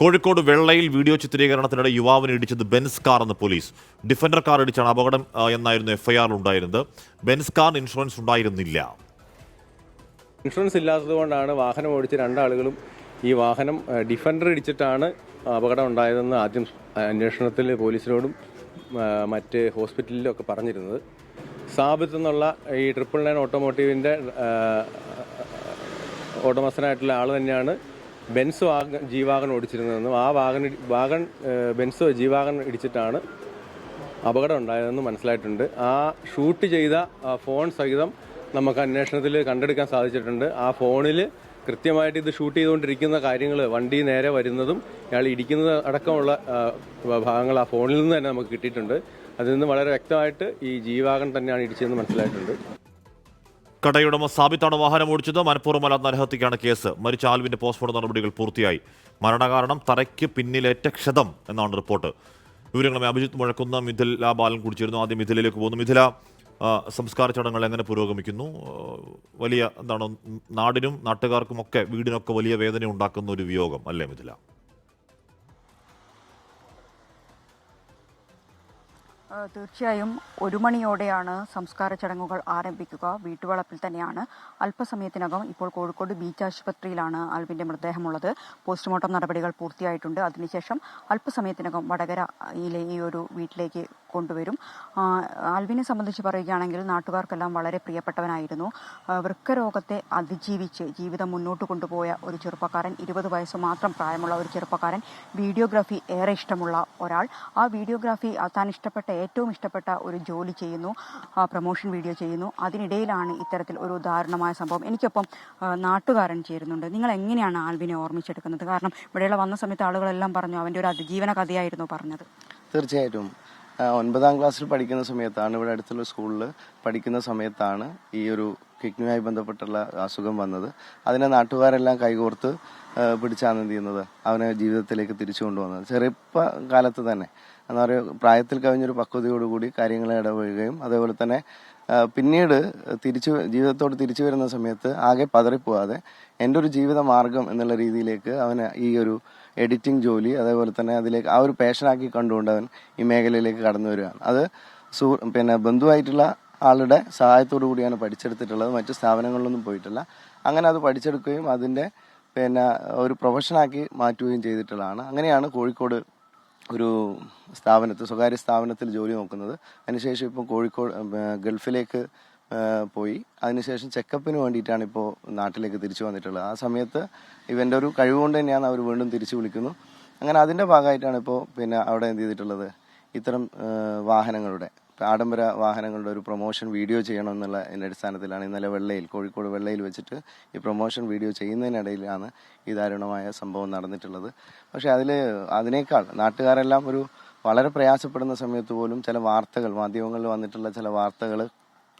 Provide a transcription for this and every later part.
കോഴിക്കോട് വെള്ളയിൽ video ചിത്രീകരണത്തിനിടെ യുവാവിനെ ഇടിച്ചത് ബെൻസ് കാർ എന്ന പോലീസ്. ഡിഫൻഡർ കാർ ഇടിച്ചാണ് അപകടം എന്നായിരുന്നു എഫ്ഐആർ ഉണ്ടായിരുന്നത്. ബെൻസ് കാർ ഇൻഷുറൻസ് ഉണ്ടായിരുന്നില്ല. ഇൻഷുറൻസ് ഇല്ലാത്തതുകൊണ്ടാണ് വാഹനം ഓടിച്ച രണ്ടാളുകളും ഈ വാഹനം ഡിഫൻഡർ ഇടിച്ചിട്ടാണ് അപകടം ഉണ്ടായതെന്ന് ആദ്യം അന്വേഷണത്തിൽ പോലീസിനോടും മറ്റ് ഹോസ്പിറ്റലിലും ഒക്കെ പറഞ്ഞിരുന്നത്. സാബിത്ത് എന്നുള്ള ഈ ട്രിപ്പിൾ നയൻ ഓട്ടോമോട്ടീവിന്റെ ഉടമസ്ഥനായിട്ടുള്ള ആൾ തന്നെയാണ് ബെൻസ് വാഗൻ ജി വാഗൺ ഓടിച്ചിരുന്നതെന്നും ആ wagon wagon Benz G wagon ഇടിച്ചിട്ടാണ് അപകടം ഉണ്ടായതെന്ന് മനസ്സിലായിട്ടുണ്ട്. ആ ഷൂട്ട് ചെയ്ത ഫോൺ സഹിതം നമുക്ക് അന്വേഷണത്തിൽ കണ്ടെടുക്കാൻ സാധിച്ചിട്ടുണ്ട്. ആ ഫോണിൽ കൃത്യമായിട്ട് ഇത് ഷൂട്ട് ചെയ്തുകൊണ്ടിരിക്കുന്ന കാര്യങ്ങൾ വണ്ടി നേരെ വരുന്നതും ഇയാൾ ഇടിക്കുന്നത് അടക്കമുള്ള ഭാഗങ്ങൾ ആ ഫോണിൽ നിന്ന് തന്നെ നമുക്ക് കിട്ടിയിട്ടുണ്ട്. അതിൽ നിന്ന് വളരെ വ്യക്തമായിട്ട് ഈ ജീവാഗൻ തന്നെയാണ് ഇടിച്ചതെന്ന് മനസ്സിലായിട്ടുണ്ട്. കടയുടമ സാബിത്താണ് വാഹനം ഓടിച്ചത്. മനഃപൂർവമല്ല നരഹത്യക്കാണ് കേസ്. മരിച്ച ആൽവിന്റെ പോസ്റ്റ്മോർട്ടം നടപടികൾ പൂർത്തിയായി. മരണകാരണം തറയ്ക്ക് പിന്നിലേറ്റ ക്ഷതം എന്നാണ് റിപ്പോർട്ട്. വിവരങ്ങളുമായി അഭിജിത്ത് മുഴക്കുന്ന മിഥില ബാലൻ കുടിച്ചിരുന്നു. ആദ്യം മിഥിലയിലേക്ക് പോകുന്നു. മിഥില സംസ്കാര ചടങ്ങുകൾ എങ്ങനെ പുരോഗമിക്കുന്നു? വലിയ എന്താണ് നാടിനും നാട്ടുകാർക്കും ഒക്കെ വീടിനൊക്കെ വലിയ വേദന ഉണ്ടാക്കുന്ന ഒരു വിയോഗം അല്ലേ മിഥില? തീർച്ചയായും ഒരു മണിയോടെയാണ് സംസ്കാര ചടങ്ങുകൾ ആരംഭിക്കുക. വീട്ടുവളപ്പിൽ തന്നെയാണ്. അല്പസമയത്തിനകം ഇപ്പോൾ കോഴിക്കോട് ബീച്ച് ആശുപത്രിയിലാണ് അൽവിന്റെ മൃതദേഹമുള്ളത്. പോസ്റ്റ്മോർട്ടം നടപടികൾ പൂർത്തിയായിട്ടുണ്ട്. അതിനുശേഷം അല്പസമയത്തിനകം വടകരയിലെ ഈ ഒരു വീട്ടിലേക്ക് കൊണ്ടുവരും. അൽവിനെ സംബന്ധിച്ച് പറയുകയാണെങ്കിൽ നാട്ടുകാർക്കെല്ലാം വളരെ പ്രിയപ്പെട്ടവനായിരുന്നു. വൃക്കരോഗത്തെ അതിജീവിച്ച് ജീവിതം മുന്നോട്ട് കൊണ്ടുപോയ ഒരു ചെറുപ്പക്കാരൻ ഇരുപത് വയസ്സ് മാത്രം പ്രായമുള്ള ഒരു ചെറുപ്പക്കാരൻ വീഡിയോഗ്രാഫി ഏറെ ഇഷ്ടമുള്ള ഒരാൾ. ആ വീഡിയോഗ്രാഫി താൻ ഇഷ്ടപ്പെട്ട ഏറ്റവും ഇഷ്ടപ്പെട്ട ഒരു ജോലി ചെയ്യുന്നു പ്രൊമോഷൻ വീഡിയോ ചെയ്യുന്നു. അതിനിടയിലാണ് ഇത്തരത്തിൽ ഒരു ദാരുണമായ സംഭവം. എനിക്കൊപ്പം നാട്ടുകാരൻ ചേരുന്നുണ്ട്. നിങ്ങൾ എങ്ങനെയാണ് ആൽവിനെ ഓർമ്മിച്ചെടുക്കുന്നത്? കാരണം ഇവിടെയുള്ള വന്ന സമയത്ത് ആളുകളെല്ലാം പറഞ്ഞു അവന്റെ ഒരു അതിജീവന കഥയായിരുന്നു പറഞ്ഞത്. തീർച്ചയായിട്ടും. ഒൻപതാം ക്ലാസ്സിൽ പഠിക്കുന്ന സമയത്താണ് ഇവിടെ അടുത്തുള്ള സ്കൂളിൽ പഠിക്കുന്ന സമയത്താണ് ഈ ഒരു കിഡ്നിയുമായി ബന്ധപ്പെട്ടുള്ള അസുഖം വന്നത്. അതിനെ നാട്ടുകാരെല്ലാം കൈകോർത്ത് പിടിച്ചാണ് എന്ത് ചെയ്യുന്നത്? അവനെ ജീവിതത്തിലേക്ക് തിരിച്ചു കൊണ്ടുവന്നത്. ചെറുപ്പ കാലത്ത് തന്നെ. എന്താ പറയുക പ്രായത്തിൽ കവിഞ്ഞൊരു പക്വതയോടുകൂടി കാര്യങ്ങളെ ഇടപെടുകയും അതേപോലെ തന്നെ പിന്നീട് തിരിച്ചു ജീവിതത്തോട് തിരിച്ചു വരുന്ന സമയത്ത് ആകെ പതറിപ്പോവാതെ എന്റെ ഒരു ജീവിത മാർഗം എന്നുള്ള രീതിയിലേക്ക് അവന് ഈ ഒരു എഡിറ്റിംഗ് ജോലി അതേപോലെ തന്നെ അതിലേക്ക് ആ ഒരു പാഷനാക്കി കണ്ടുകൊണ്ട് അവൻ ഈ മേഖലയിലേക്ക് കടന്നു വരികയാണ്. അത് സൂ പിന്നെ ബന്ധുവായിട്ടുള്ള ആളുടെ സഹായത്തോടു കൂടിയാണ് പഠിച്ചെടുത്തിട്ടുള്ളത്. മറ്റു സ്ഥാപനങ്ങളിലൊന്നും പോയിട്ടില്ല. അങ്ങനെ അത് പഠിച്ചെടുക്കുകയും അതിന്റെ പിന്നെ ഒരു പ്രൊഫഷനാക്കി മാറ്റുകയും ചെയ്തിട്ടുള്ളതാണ്. അങ്ങനെയാണ് കോഴിക്കോട് ഒരു സ്ഥാപനത്തിൽ സ്വകാര്യ സ്ഥാപനത്തിൽ ജോലി നോക്കുന്നത്. അതിനുശേഷം ഇപ്പോൾ കോഴിക്കോട് ഗൾഫിലേക്ക് പോയി. അതിനുശേഷം ചെക്കപ്പിന് വേണ്ടിയിട്ടാണ് ഇപ്പോൾ നാട്ടിലേക്ക് തിരിച്ചു വന്നിട്ടുള്ളത്. ആ സമയത്ത് ഇവന്റെ ഒരു കഴിവുകൊണ്ട് തന്നെയാണ് അവർ വീണ്ടും തിരിച്ചു വിളിക്കുന്നു. അങ്ങനെ അതിന്റെ ഭാഗമായിട്ടാണ് ഇപ്പോൾ പിന്നെ അവിടെ എന്ത് ചെയ്തിട്ടുള്ളത്? ഇത്തരം വാഹനങ്ങളുടെ ആഡംബര വാഹനങ്ങളുടെ ഒരു പ്രൊമോഷൻ വീഡിയോ ചെയ്യണം എന്നുള്ള എന്റെ അടിസ്ഥാനത്തിലാണ് ഇന്നലെ വെള്ളയിൽ കോഴിക്കോട് വെള്ളയിൽ വെച്ചിട്ട് ഈ പ്രൊമോഷൻ വീഡിയോ ചെയ്യുന്നതിനിടയിലാണ് ഈ ദാരുണമായ സംഭവം നടന്നിട്ടുള്ളത്. പക്ഷേ അതിൽ അതിനേക്കാൾ നാട്ടുകാരെല്ലാം ഒരു വളരെ പ്രയാസപ്പെടുന്ന സമയത്ത് പോലും ചില വാർത്തകൾ മാധ്യമങ്ങളിൽ വന്നിട്ടുള്ള ചില വാർത്തകൾ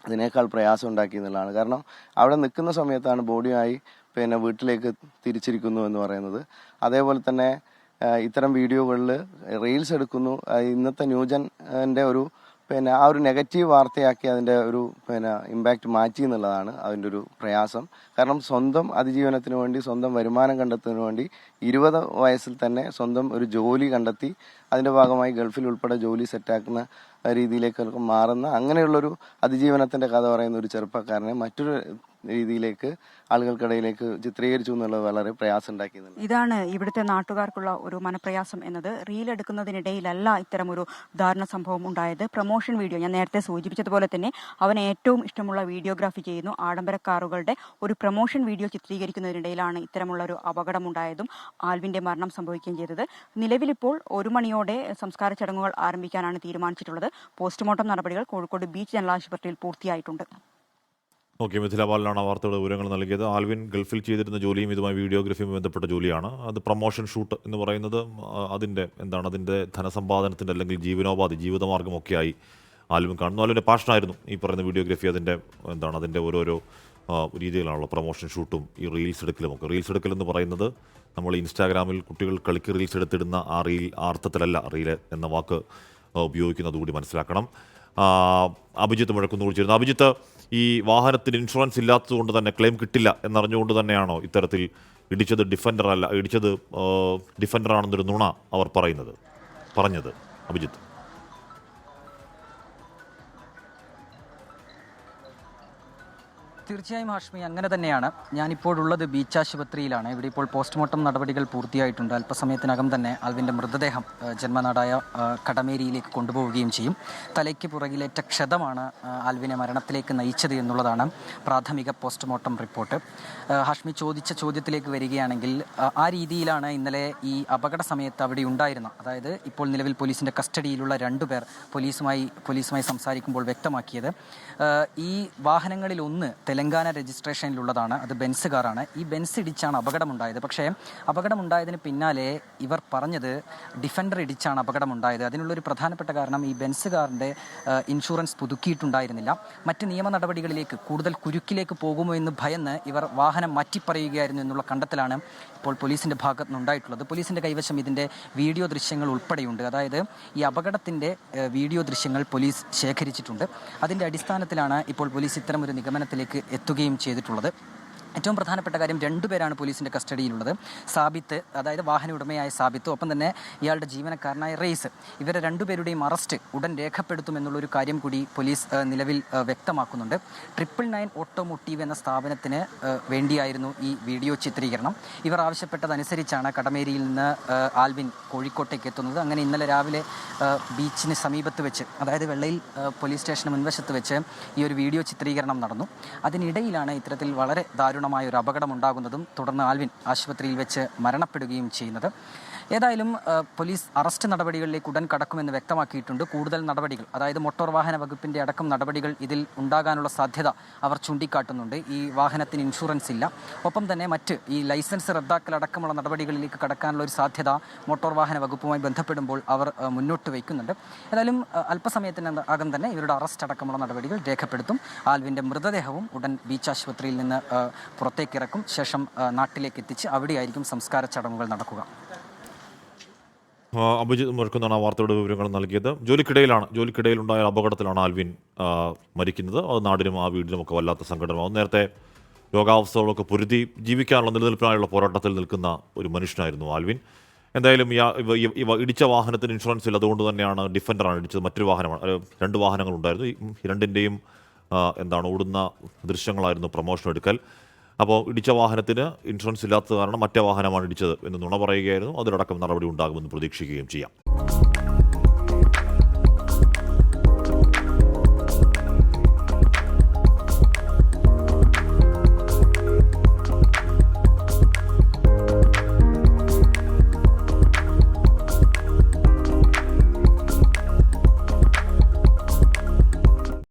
അതിനേക്കാൾ പ്രയാസം ഉണ്ടാക്കി എന്നുള്ളതാണ്. കാരണം അവിടെ നിൽക്കുന്ന സമയത്താണ് ബോഡിയായി പിന്നെ വീട്ടിലേക്ക് തിരിച്ചിരിക്കുന്നു എന്ന് പറയുന്നത്. അതേപോലെ തന്നെ ഇത്തരം വീഡിയോകളിൽ റീൽസ് എടുക്കുന്നു. ഇന്നത്തെ ന്യൂജന്റെ ഒരു പിന്നെ ആ ഒരു നെഗറ്റീവ് വാർത്തയാക്കി അതിന്റെ ഒരു പിന്നെ ഇമ്പാക്റ്റ് മാറ്റി എന്നുള്ളതാണ് അതിന്റെ ഒരു പ്രയാസം. കാരണം സ്വന്തം അതിജീവനത്തിന് വേണ്ടി സ്വന്തം വരുമാനം കണ്ടെത്തുന്നതിന് വേണ്ടി ഇരുപത് വയസ്സിൽ തന്നെ സ്വന്തം ഒരു ജോലി കണ്ടെത്തി അതിന്റെ ഭാഗമായി ഗൾഫിൽ ഉൾപ്പെടെ ജോലി സെറ്റാക്കുന്ന രീതിയിലേക്ക് മാറുന്ന അങ്ങനെയുള്ളൊരു അതിജീവനത്തിന്റെ കഥ പറയുന്ന ഒരു ചെറുപ്പക്കാരനെ മറ്റൊരു രീതിയിലേക്ക് ആളുകൾക്കിടയിലേക്ക് ചിത്രീകരിച്ചു എന്നുള്ളത് വളരെ പ്രയാസം ഉണ്ടാക്കിയിരുന്നു ഇതാണ് ഇവിടുത്തെ നാട്ടുകാർക്കുള്ള ഒരു മനപ്രയാസം എന്നത്. റീൽ എടുക്കുന്നതിനിടയിലല്ല ഇത്തരം ഒരു ദാരുണ സംഭവം ഉണ്ടായത്. പ്രൊമോഷൻ വീഡിയോ ഞാൻ നേരത്തെ സൂചിപ്പിച്ചതുപോലെ തന്നെ അവൻ ഏറ്റവും ഇഷ്ടമുള്ള വീഡിയോഗ്രാഫി ചെയ്യുന്നു. ആഡംബര കാറുകളുടെ ഒരു പ്രൊമോഷൻ വീഡിയോ ചിത്രീകരിക്കുന്നതിനിടയിലാണ് ഇത്തരമുള്ള ഒരു അപകടമുണ്ടായതും ആൽവിന്റെ മരണം സംഭവിക്കുകയും ചെയ്തത്. നിലവിലിപ്പോൾ ഒരു മണിയോടെ സംസ്കാര ചടങ്ങുകൾ ആരംഭിക്കാനാണ് തീരുമാനിച്ചിട്ടുള്ളത്. പോസ്റ്റ്മോർട്ടം നടപടികൾ കോഴിക്കോട് ബീച്ച് ജനറൽ ആശുപത്രിയിൽ പൂർത്തിയായിട്ടുണ്ട്. ഓക്കെ മിഥില ബാലനാണ് ആ വാർത്തയുടെ വിവരങ്ങൾ നൽകിയത്. ആൽവിൻ ഗൾഫിൽ ചെയ്തിരുന്ന ജോലിയും ഇതുമായി വീഡിയോഗ്രഫിയും ബന്ധപ്പെട്ട ജോലിയാണ്. അത് പ്രൊമോഷൻ ഷൂട്ട് എന്ന് പറയുന്നത് അതിന്റെ എന്താണ് അതിന്റെ ധനസമ്പാദനത്തിന്റെ അല്ലെങ്കിൽ ജീവനോപാധി ജീവിതമാർഗമൊക്കെയായി ആൽവിൻ കാണുന്നു. ആൽവിന്റെ പാഷനായിരുന്നു ഈ പറയുന്ന വീഡിയോഗ്രഫി. അതിന്റെ എന്താണ് അതിന്റെ ഓരോരോ രീതിയിലാണല്ലോ പ്രൊമോഷൻ ഷൂട്ടും ഈ റീൽസ് എടുക്കലുമൊക്കെ. റീൽസ് എടുക്കൽ എന്ന് പറയുന്നത് നമ്മൾ ഇൻസ്റ്റാഗ്രാമിൽ കുട്ടികൾ കളിക്ക് റീൽസ് എടുത്തിടുന്ന ആ റീൽ ആ അർത്ഥത്തിലല്ല റീൽ എന്ന വാക്ക് ഉപയോഗിക്കുന്നത് കൂടി മനസ്സിലാക്കണം. അഭിജിത്ത് മുഴക്കുന്നു വിളിച്ചിരുന്നു അഭിജിത്ത് ഈ വാഹനത്തിന് ഇൻഷുറൻസ് ഇല്ലാത്തതുകൊണ്ട് തന്നെ ക്ലെയിം കിട്ടില്ല എന്നറിഞ്ഞുകൊണ്ട് തന്നെയാണോ ഇത്തരത്തിൽ ഇടിച്ചത് ഡിഫൻഡർ അല്ല ഇടിച്ചത് ഡിഫൻഡർ ആണെന്നൊരു നുണ അവർ പറയുന്നത് പറഞ്ഞത് അഭിജിത്ത്? തീർച്ചയായും ഹാഷ്മി അങ്ങനെ തന്നെയാണ്. ഞാനിപ്പോഴുള്ളത് ബീച്ച് ആശുപത്രിയിലാണ് ഇവിടെ ഇപ്പോൾ പോസ്റ്റ്മോർട്ടം നടപടികൾ പൂർത്തിയായിട്ടുണ്ട്. അല്പസമയത്തിനകം തന്നെ അൽവിന്റെ മൃതദേഹം ജന്മനാടായ കടമേരിയിലേക്ക് കൊണ്ടുപോവുകയും ചെയ്യും. തലയ്ക്ക് പുറകിലേറ്റ ക്ഷതമാണ് ആൽവിനെ മരണത്തിലേക്ക് നയിച്ചത് എന്നുള്ളതാണ് പ്രാഥമിക പോസ്റ്റ്മോർട്ടം റിപ്പോർട്ട്. ഹാഷ്മി ചോദിച്ച ചോദ്യത്തിലേക്ക് വരികയാണെങ്കിൽ ആ രീതിയിലാണ് ഇന്നലെ ഈ അപകട സമയത്ത് അവിടെ ഉണ്ടായിരുന്ന അതായത് ഇപ്പോൾ നിലവിൽ പോലീസിന്റെ കസ്റ്റഡിയിലുള്ള രണ്ടുപേർ പോലീസുമായി പോലീസുമായി സംസാരിക്കുമ്പോൾ വ്യക്തമാക്കിയത് ഈ വാഹനങ്ങളിൽ ഒന്ന് തെലങ്കാന രജിസ്ട്രേഷനിലുള്ളതാണ്. അത് ബെൻസ് കാറാണ്. ഈ ബെൻസ് ഇടിച്ചാണ് അപകടമുണ്ടായത്. പക്ഷേ അപകടമുണ്ടായതിന് പിന്നാലെ ഇവർ പറഞ്ഞത് ഡിഫൻഡർ ഇടിച്ചാണ് അപകടമുണ്ടായത്. അതിനുള്ളൊരു പ്രധാനപ്പെട്ട കാരണം ഈ ബെൻസ് കാറിന്റെ ഇൻഷുറൻസ് പുതുക്കിയിട്ടുണ്ടായിരുന്നില്ല. മറ്റ് നിയമ നടപടികളിലേക്ക് കൂടുതൽ കുരുക്കിലേക്ക് പോകുമോ എന്ന് ഭയന്ന് ഇവർ വാഹനം മാറ്റിപ്പറയുകയായിരുന്നു എന്നുള്ള കണ്ടെത്തലാണ് ഇപ്പോൾ പോലീസിന്റെ ഭാഗത്തു നിന്നുണ്ടായിട്ടുള്ളത് പോലീസിന്റെ കൈവശം ഇതിന്റെ വീഡിയോ ദൃശ്യങ്ങൾ ഉൾപ്പെടെയുണ്ട്. അതായത് ഈ അപകടത്തിന്റെ വീഡിയോ ദൃശ്യങ്ങൾ പോലീസ് ശേഖരിച്ചിട്ടുണ്ട്. അതിന്റെ അടിസ്ഥാനത്തിലാണ് ഇപ്പോൾ പോലീസ് ഇത്തരം ഒരു നിഗമനത്തിലേക്ക് എത്തുകയും ചെയ്തിട്ടുള്ളത്. ഏറ്റവും പ്രധാനപ്പെട്ട കാര്യം രണ്ടുപേരാണ് പോലീസിന്റെ കസ്റ്റഡിയിലുള്ളത്. സാബിത്ത് അതായത് വാഹന ഉടമയായ സാബിത്ത് ഒപ്പം തന്നെ ഇയാളുടെ ജീവനക്കാരനായ റെയ്സ്. ഇവരെ രണ്ടുപേരുടെയും അറസ്റ്റ് ഉടൻ രേഖപ്പെടുത്തുമെന്നുള്ളൊരു കാര്യം കൂടി പോലീസ് നിലവിൽ വ്യക്തമാക്കുന്നുണ്ട്. ട്രിപ്പിൾ നയൻ ഓട്ടോമോട്ടീവ് എന്ന സ്ഥാപനത്തിന് വേണ്ടിയായിരുന്നു ഈ വീഡിയോ ചിത്രീകരണം. ഇവർ ആവശ്യപ്പെട്ടതനുസരിച്ചാണ് കടമേരിയിൽ നിന്ന് ആൽവിൻ കോഴിക്കോട്ടേക്ക് എത്തുന്നത്. അങ്ങനെ ഇന്നലെ രാവിലെ ബീച്ചിന് സമീപത്ത് വെച്ച് അതായത് വെള്ളയിൽ പോലീസ് സ്റ്റേഷന് മുൻവശത്ത് വെച്ച് ഈ ഒരു വീഡിയോ ചിത്രീകരണം നടന്നു. അതിനിടയിലാണ് ഇത്തരത്തിൽ വളരെ ദാരുണമായ ഒരു അപകടം ഉണ്ടാകുന്നതും തുടർന്ന് ആൽവിൻ ആശുപത്രിയിൽ വെച്ച് മരണപ്പെടുകയും ചെയ്യുന്നത്. ഏതായാലും പോലീസ് അറസ്റ്റ് നടപടികളിലേക്ക് ഉടൻ കടക്കുമെന്ന് വ്യക്തമാക്കിയിട്ടുണ്ട്. കൂടുതൽ നടപടികൾ അതായത് മോട്ടോർ വാഹന വകുപ്പിന്റെ അടക്കം നടപടികൾ ഇതിൽ ഉണ്ടാകാനുള്ള സാധ്യത അവർ ചൂണ്ടിക്കാട്ടുന്നുണ്ട്. ഈ വാഹനത്തിന് ഇൻഷുറൻസ് ഇല്ല. ഒപ്പം തന്നെ മറ്റ് ഈ ലൈസൻസ് റദ്ദാക്കൽ അടക്കമുള്ള നടപടികളിലേക്ക് കടക്കാനുള്ള ഒരു സാധ്യത മോട്ടോർ വാഹന വകുപ്പുമായി ബന്ധപ്പെടുമ്പോൾ അവർ മുന്നോട്ട് വയ്ക്കുന്നുണ്ട്. ഏതായാലും അല്പസമയത്തിന് അല്പസമയത്തിനകം തന്നെ ഇവരുടെ അറസ്റ്റ് അടക്കമുള്ള നടപടികൾ രേഖപ്പെടുത്തും. ആൽവിന്റെ മൃതദേഹവും ഉടൻ ബീച്ച് ആശുപത്രിയിൽ നിന്ന് പുറത്തേക്കിറക്കും ശേഷം നാട്ടിലേക്ക് എത്തിച്ച് അവിടെയായിരിക്കും സംസ്കാര ചടങ്ങുകൾ നടക്കുക. ആ, മുഴക്കുന്നാണ് ആ വാർത്തയുടെ വിവരങ്ങൾ നൽകിയത്. ജോലിക്കിടയിലാണ് ജോലിക്കിടയിലുണ്ടായ അപകടത്തിലാണ് ആൽവിൻ മരിക്കുന്നത്. അത് നാടിനും ആ വീടിനും ഒക്കെ വല്ലാത്ത സങ്കടമാകും നേരത്തെ രോഗാവസ്ഥകളൊക്കെ പൊരുതി ജീവിക്കാനുള്ള നിലനിൽപ്പിനായുള്ള പോരാട്ടത്തിൽ നിൽക്കുന്ന ഒരു മനുഷ്യനായിരുന്നു ആൽവിൻ. എന്തായാലും ഇവ ഇടിച്ച വാഹനത്തിന് ഇൻഷുറൻസ് ഇല്ല. അതുകൊണ്ട് തന്നെയാണ് ഡിഫൻഡറാണ് ഇടിച്ചത്. മറ്റൊരു വാഹനമാണ്. രണ്ട് വാഹനങ്ങളുണ്ടായിരുന്നു. ഈ രണ്ടിന്റെയും എന്താണ് ഓടുന്ന ദൃശ്യങ്ങളായിരുന്നു പ്രൊമോഷൻ എടുക്കൽ അപ്പോൾ ഇടിച്ച വാഹനത്തിന് ഇൻഷുറൻസ് ഇല്ലാത്തത് കാരണം മറ്റേ വാഹനമാണ് ഇടിച്ചത് എന്ന് നുണ പറയുകയായിരുന്നു. അതിലടക്കം നടപടി ഉണ്ടാകുമെന്ന് പ്രതീക്ഷിക്കുകയും ചെയ്യാം.